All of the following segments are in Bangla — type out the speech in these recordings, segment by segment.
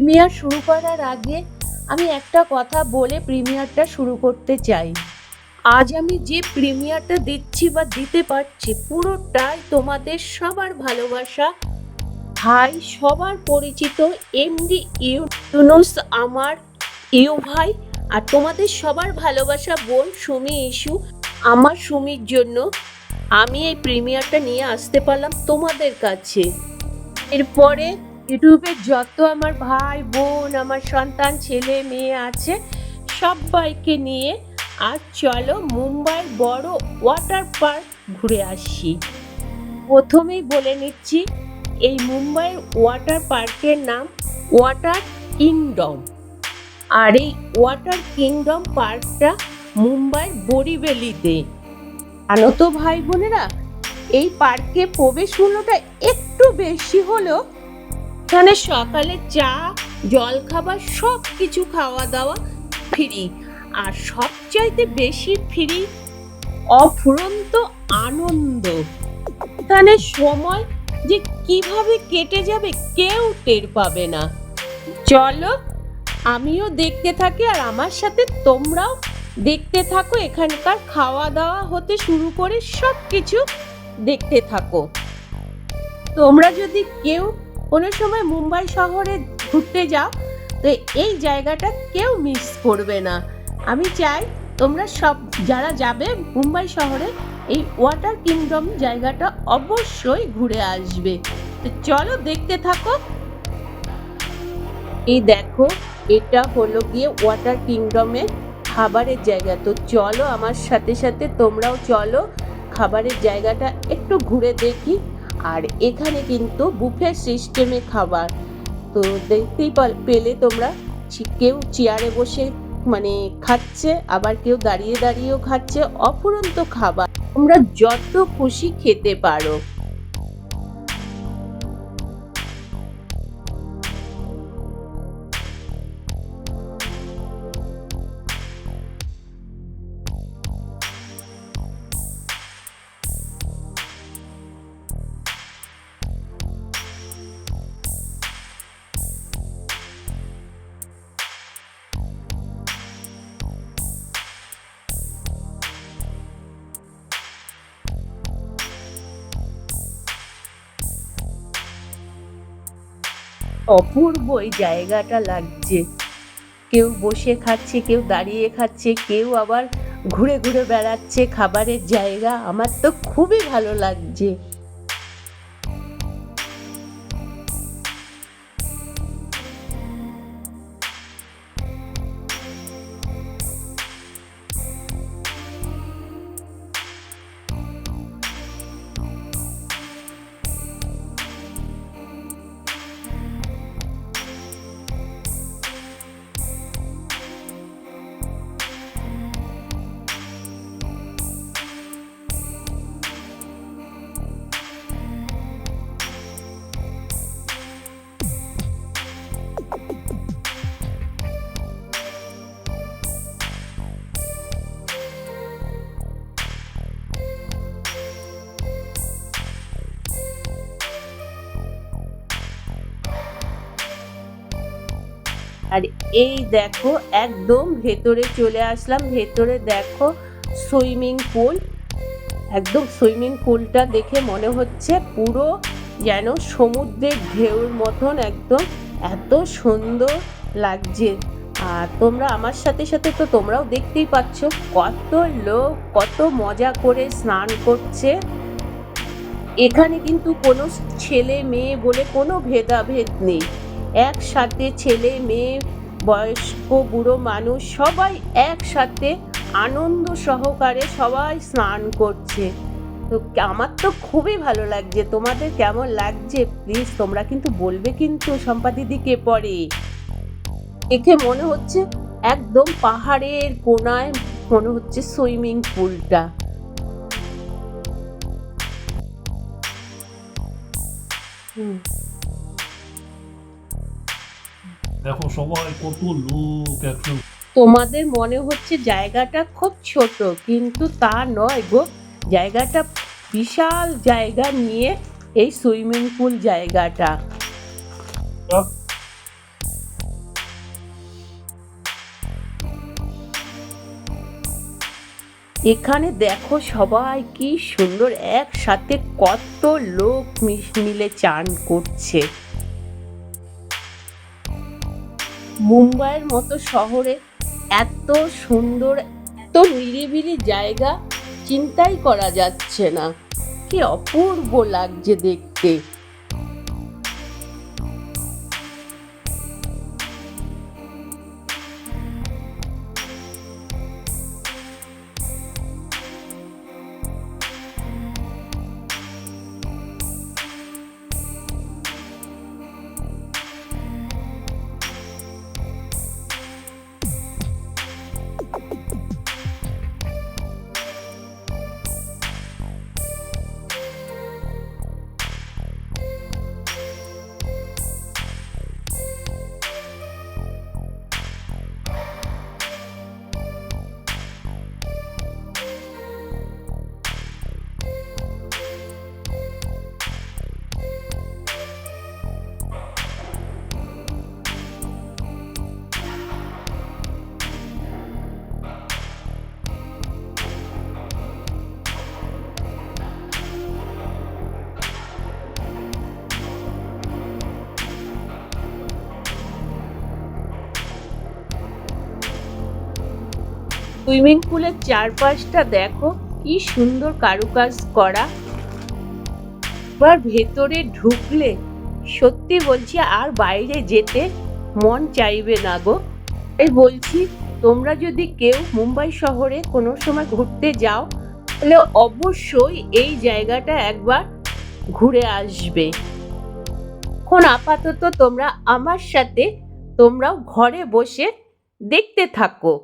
প্রিমিয়ার শুরু করার আগে আমি একটা কথা বলে প্রিমিয়ারটা শুরু করতে চাই। আজ আমি যে প্রিমিয়ারটা দিচ্ছি বা দিতে পারছি, পুরোটাই তোমাদের সবার ভালোবাসা, ভাই, সবার পরিচিত এমডি ইউনুস, আমার ইউ ভাই আর তোমাদের সবার ভালোবাসা বোন সুমি ইস্যু আমার সুমির জন্য আমি এই প্রিমিয়ারটা নিয়ে আসতে পারলাম তোমাদের কাছে। এরপরে ইউটিউবে যত আমার ভাই, বোন, আমার সন্তান, ছেলে, মেয়ে আছে, সবাইকে নিয়ে আর চলো মুম্বাইয়ের বড় ওয়াটার পার্ক ঘুরে আসি। প্রথমেই বলে নিচ্ছি, এই মুম্বাইয়ের ওয়াটার পার্কের নাম ওয়াটার কিংডম। আর এই ওয়াটার কিংডম পার্কটা মুম্বাইয়ের বরিবেলিতে। জানো তো ভাই বোনেরা, এই পার্কে প্রবেশ মূল্যটা একটু বেশি হলেও এখানে সকালে চা, জলখাবার সব কিছু খাওয়া দাওয়া ফ্রি আর সবচাইতে বেশি ফ্রি অফুরন্ত আনন্দ। এখানে সময় যে কীভাবে কেটে যাবে কেউ টের পাবে না। চলো, আমিও দেখতে থাকি আর আমার সাথে তোমরাও দেখতে থাকো। এখানকার খাওয়া দাওয়া হতে শুরু করে সব কিছু দেখতে থাকো। তোমরা যদি কেউ কোনো সময় মুম্বাই শহরে ঘুরতে যাও, তো এই জায়গাটা কেউ মিস করবে না। আমি চাই তোমরা সব যারা যাবে মুম্বাই শহরে, এই ওয়াটার কিংডম জায়গাটা অবশ্যই ঘুরে আসবে। তো চলো দেখতে থাকো। এই দেখো, এটা হলো গিয়ে ওয়াটার কিংডমের খাবারের জায়গা। তো চলো আমার সাথে সাথে তোমরাও চলো, খাবারের জায়গাটা একটু ঘুরে দেখি। আর এখানে কিন্তু বুফে সিস্টেমে খাবার। তো দেখতেই পেলে তোমরা। কেউ চেয়ারে বসে মানে খাচ্ছে, আবার কেউ দাঁড়িয়ে দাঁড়িয়েও খাচ্ছে। অফুরন্ত খাবার। তোমরা যত খুশি খেতে পারো। অপূর্ব এই জায়গাটা লাগছে। কেউ বসে খাচ্ছে, কেউ দাঁড়িয়ে খাচ্ছে, কেউ আবার ঘুরে ঘুরে বেড়াচ্ছে, খাবারের জায়গা। আমার তো খুবই ভালো লাগছে। আর এই দেখো, একদম ভেতরে চলে আসলাম। ভেতরে দেখো সুইমিং পুল। একদম সুইমিং পুলটা দেখে মনে হচ্ছে পুরো যেন সমুদ্রের ঢেউর মতন একদম। এত সুন্দর লাগছে। আর তোমরা আমার সাথে সাথে তো তোমরাও দেখতেই পাচ্ছ কত লোক, কত মজা করে স্নান করছে। এখানে কিন্তু কোনো ছেলে, মেয়ে বলে কোনো ভেদাভেদ নেই। একসাথে ছেলে, মেয়ে, বয়স্ক, বুড়ো মানুষ সবাই একসাথে আনন্দ সহকারে সবাই স্নান করছে। তো আমার তো খুবই ভালো লাগছে। তোমাদের কেমন লাগছে? প্লিজ তোমরা কিন্তু বলবে কিন্তু সম্পা দিদিকে পরে। দেখে মনে হচ্ছে একদম পাহাড়ের কোনায় মনে হচ্ছে সুইমিং পুলটা। হুম। দেখো সবাই কত লোক তোমাদের মনে হচ্ছে জায়গাটা খুব ছোট কিন্তু তা নয় গো। জায়গাটা বিশাল জায়গা নিয়ে এই সুইমিং পুল জায়গাটা। এখানে দেখো সবাই কি সুন্দর একসাথে কত লোক মিলে চান করছে। মুম্বাইয়ের মতো শহরে এত সুন্দর, এত নিরিবিলি জায়গা চিন্তাই করা যাচ্ছে না। কি অপূর্ব লাগছে দেখতে। সুইমিং পুলের চারপাশটা দেখো, কি সুন্দর কারুকাজ করা। এবার ভেতরে ঢুকলে সত্যি বলছি আর বাইরে যেতে মন চাইবে না গো। এই বলছি, তোমরা যদি কেউ মুম্বাই শহরে কোনো সময় ঘুরতে যাও, তাহলে অবশ্যই এই জায়গাটা একবার ঘুরে আসবে। এখন আপাতত তোমরা আমার সাথে তোমরাও ঘরে বসে দেখতে থাকো।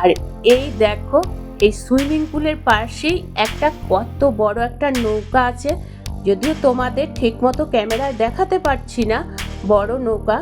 আর এই দেখো, এই সুইমিং পুলের পাশেই একটা কত বড় একটা নৌকা আছে। যদিও তোমাদের ঠিকমতো ক্যামেরায় দেখাতে পারছি না, বড় নৌকা।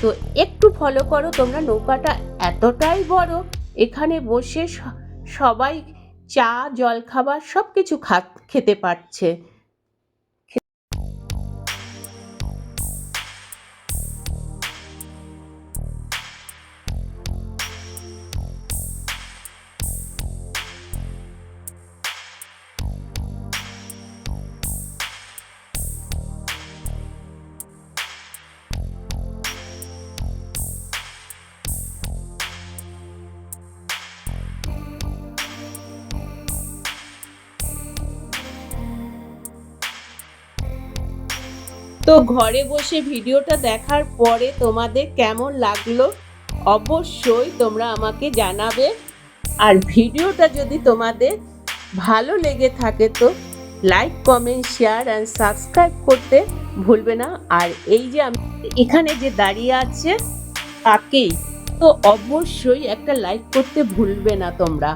তো একটু ফলো করো তোমরা, নৌকাটা এতটাই বড়, এখানে বসে সবাই চা, জলখাবার সব কিছু খা, খেতে পারছে। তো ঘরে বসে ভিডিওটা দেখার পরে তোমাদের কেমন লাগল? অবশ্যই তোমরা আমাকে জানাবে। আর ভিডিওটা যদি তোমাদের ভালো লেগে থাকে তো like comment share and subscribe করতে ভুলবে না। আর এই যে আমি এখানে যে দাঁড়িয়ে আছে, তাকেই তো অবশ্যই একটা লাইক করতে ভুলবে না তোমরা।